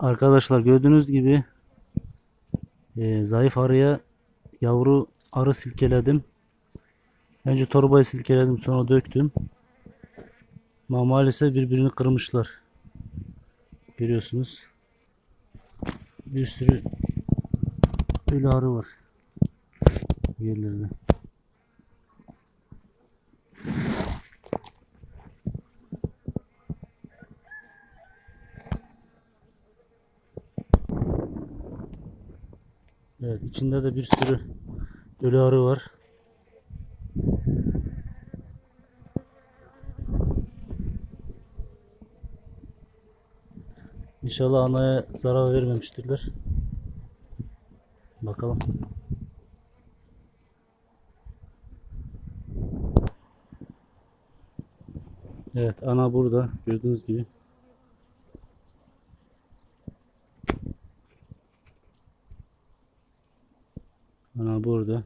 Arkadaşlar gördüğünüz gibi e, zayıf arıya yavru arı silkeledim. Önce torbayı silkeledim sonra döktüm. Ama maalesef birbirini kırmışlar. Görüyorsunuz. Bir sürü ölü arı var. Yerlerde. Evet içinde de bir sürü ölü arı var. İnşallah anaya zarar vermemiştirler. Bakalım. Evet ana burada gördüğünüz gibi. Ana burada.